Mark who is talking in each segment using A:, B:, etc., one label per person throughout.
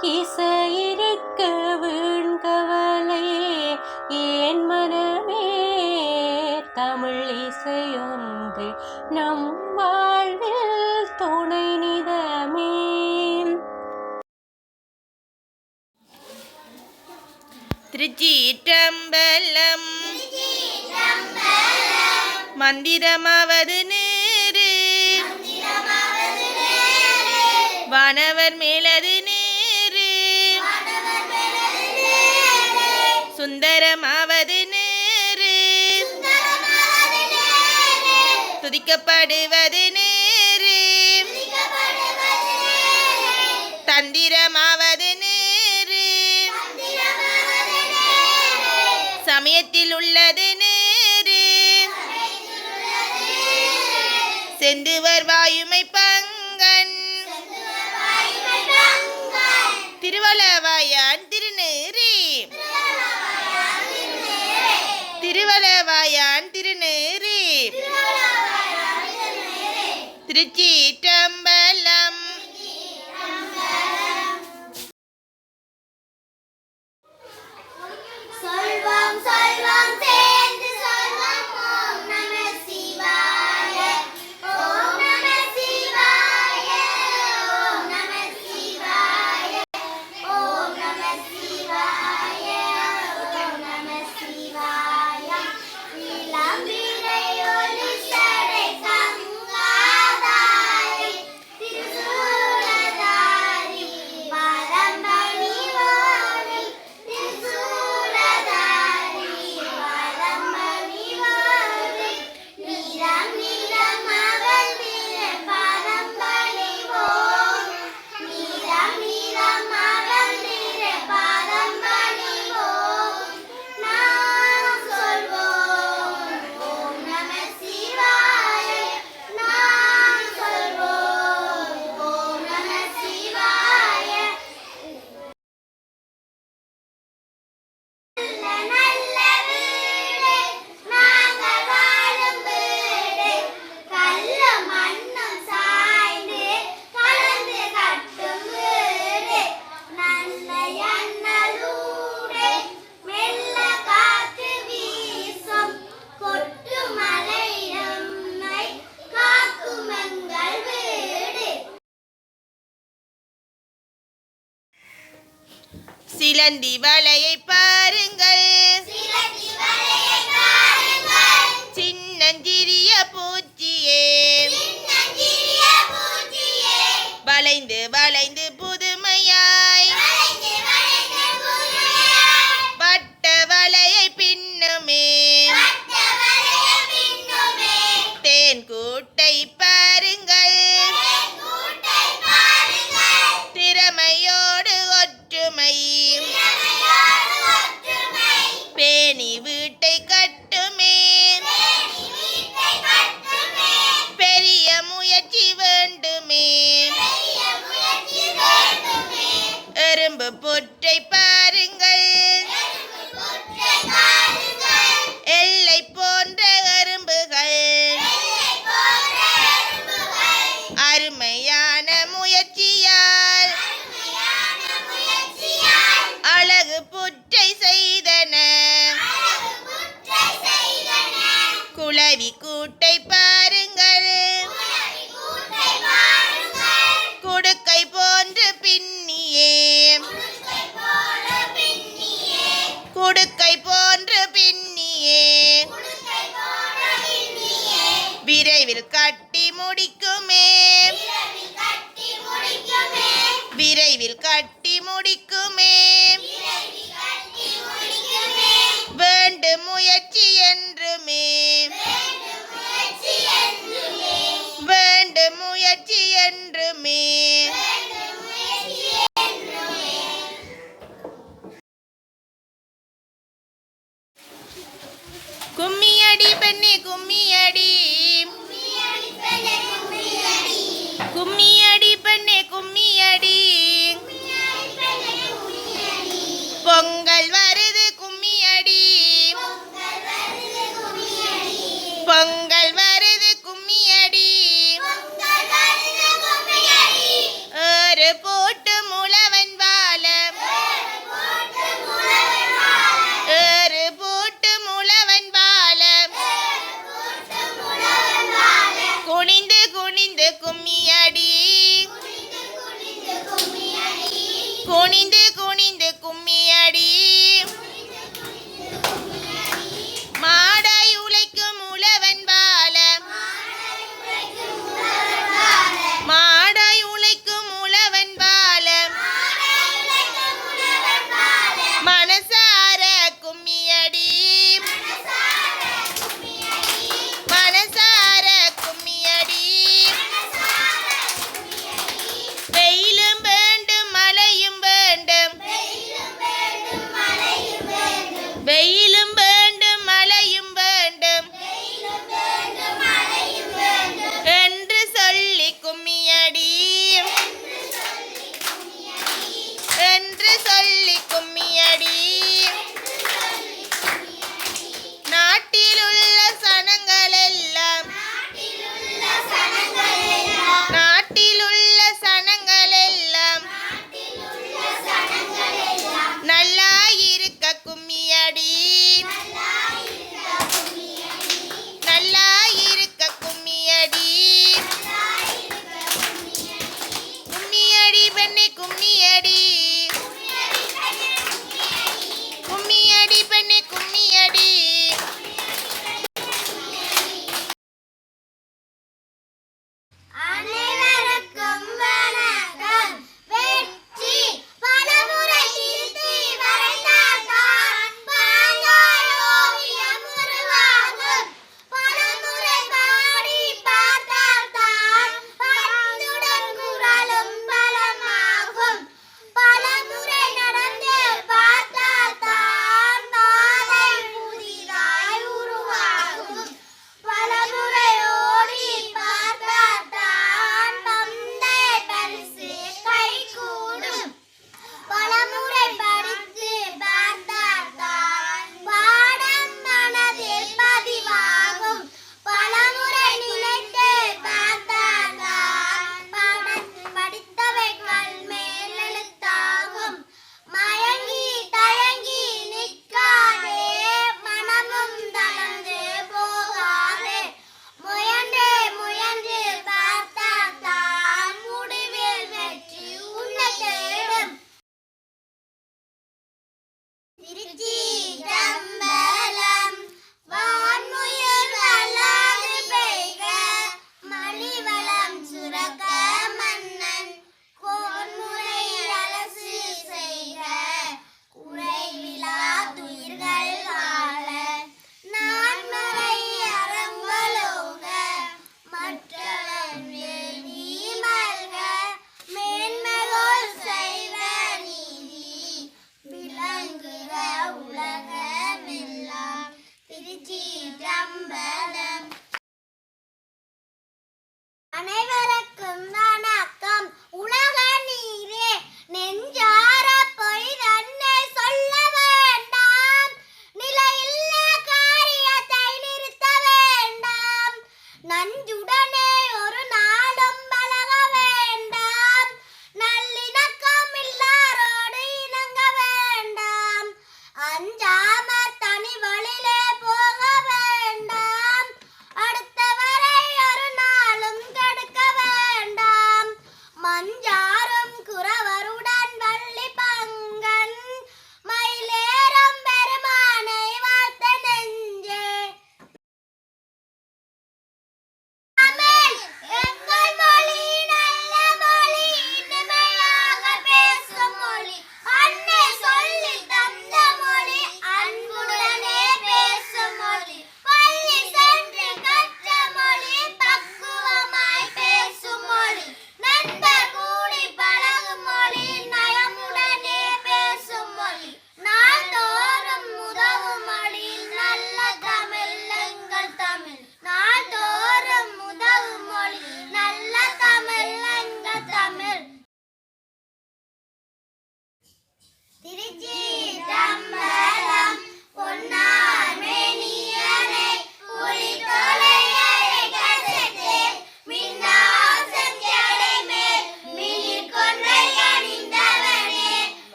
A: இசை இருக்க வீண்கவலை ஏன் மனமே தமிழ் இசையொன்று நம் வாழ்வில் துணை நிதமே?
B: திருச்சீற்றம்பலம் மந்திரமாவது நேரு. வானவர் மேலது சுந்தரமாவது நேரு. துதிக்கப்படுவது நேரு. தந்திரமாவது நேரு. சமயத்தில் உள்ளது நேரு. செந்துவர் வாயுமை பங்கன். திருவளவாயார் திருச்சி.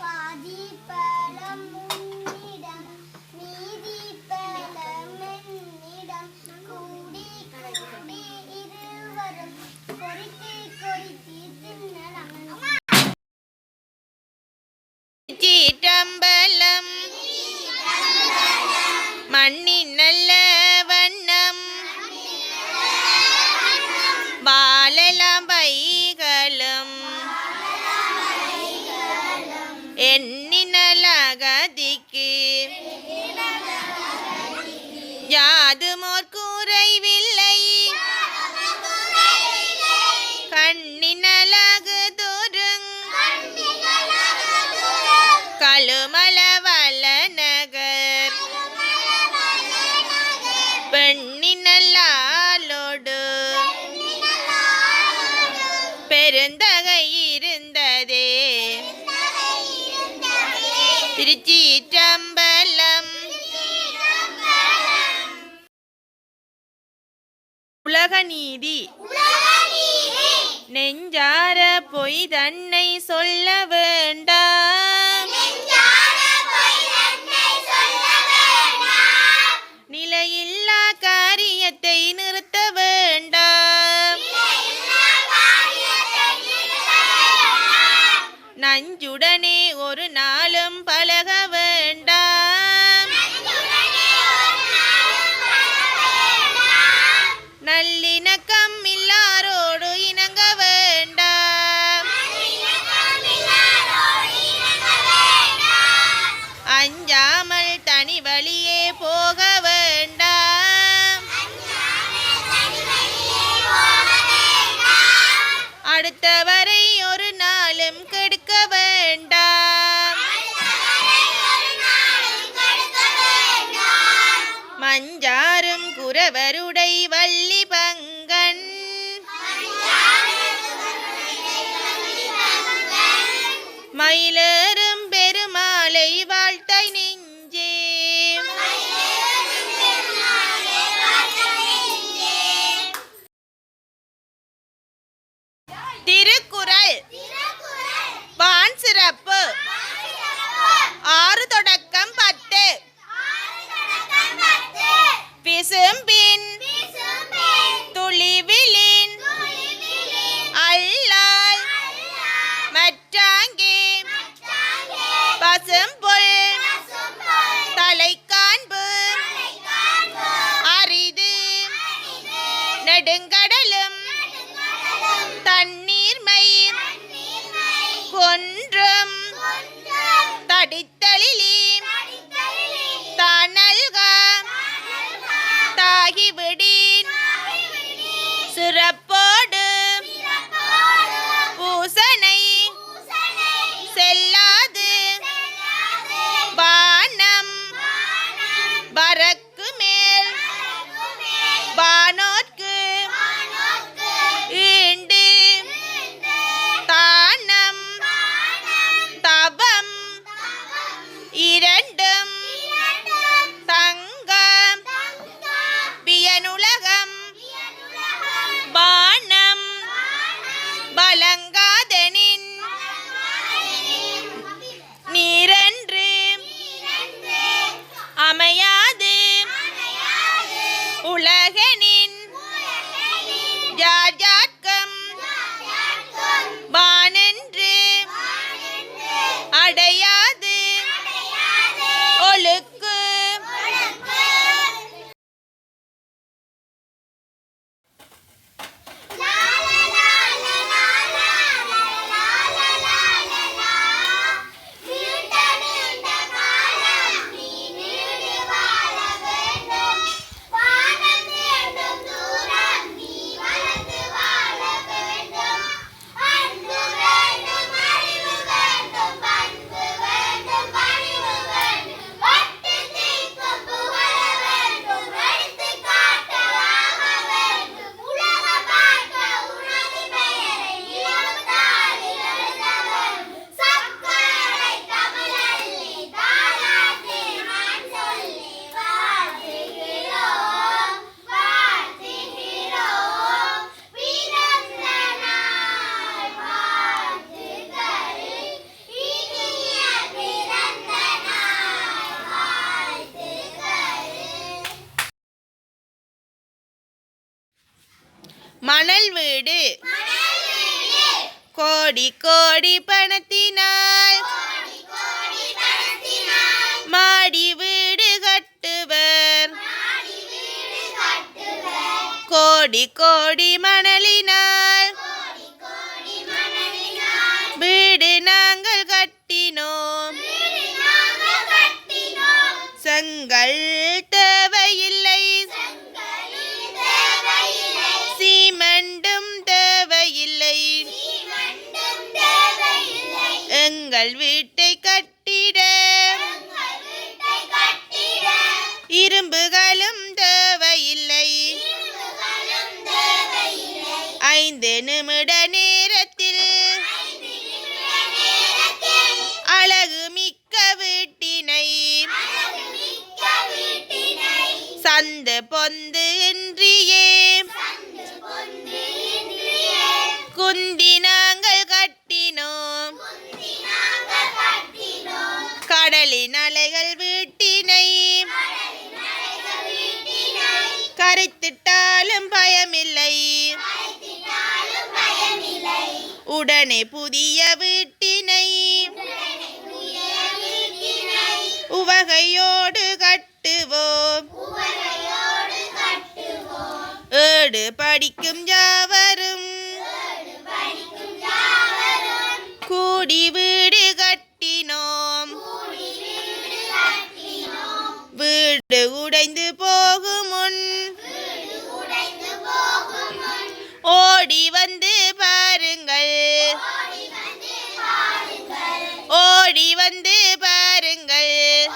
B: பாதி
C: பழமும் தன்னை சொல்லவு வீடு. கோடி கோடி பணத்தினால். மாடி வீடு கட்டுவர். கோடி கோடி மணலினால். வீடு நாங்கள் கட்டினோம். செங்கல் எங்கள் வீட்டை கட்டிட. இரும்புகளும் தேவையில்லை. ஐந்து நிமிட நேரத்தில் அழகு மிக்க வீட்டினை. சந்து பொந்து கரைத்திட்டாலும் பயமில்லை. உடனே புதிய வீட்டினை உவகையோடு கட்டுவோம். ஏடு படிக்கும் யாவரும் ஓடி வந்து பாருங்கள். ஓடி வந்து பாருங்கள்.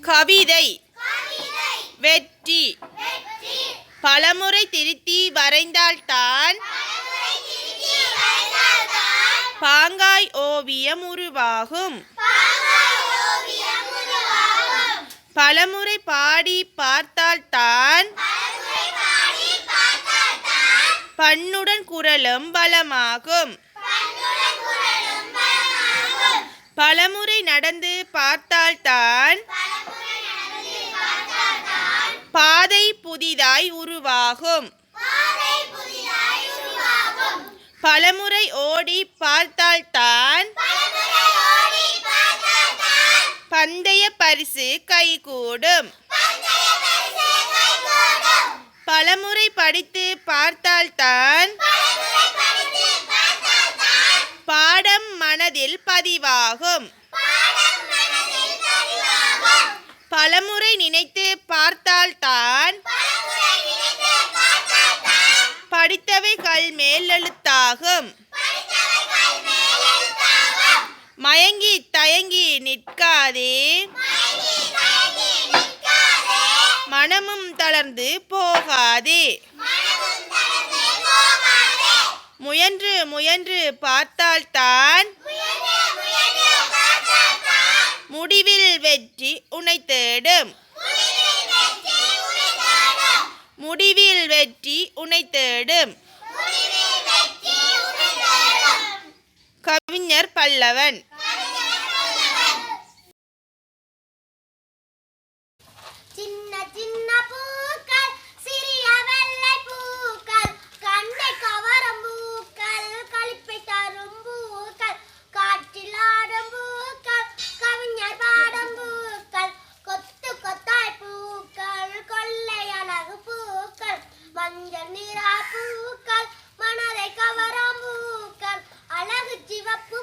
C: கவிதை வெற்றி. பலமுறை திருத்தி வரைந்தால்தான் பாங்காய் ஓவியம் உருவாகும். பலமுறை பாடி பார்த்தால்தான் பண்ணுடன் குரலும் பலமாகும். பலமுறை நடந்து பார்த்தால்தான் பாதை புதிதாய் உருவாகும். பலமுறை ஓடி பார்த்தால்தான் பந்தய பரிசு கைகூடும். பலமுறை படித்து பார்த்தால்தான் பாடம் மனதில் பதிவாகும். பலமுறை நினைத்து பார்த்தால்தான் படித்தவை கல் மேல் எழுத்தாகும் மயங்கி நிற்காதே. மனமும் தளர்ந்து போகாதே. முயன்று முயன்று பார்த்தால்தான் முடிவில் வெற்றி உனை தேடும். முடிவில் வெற்றி உனை தேடும். கவிஞர் பல்லவன்.
B: மஞ்சள் நிறா பூக்கள் மனதை கவராம் பூக்கள் அழகு சிவப்பு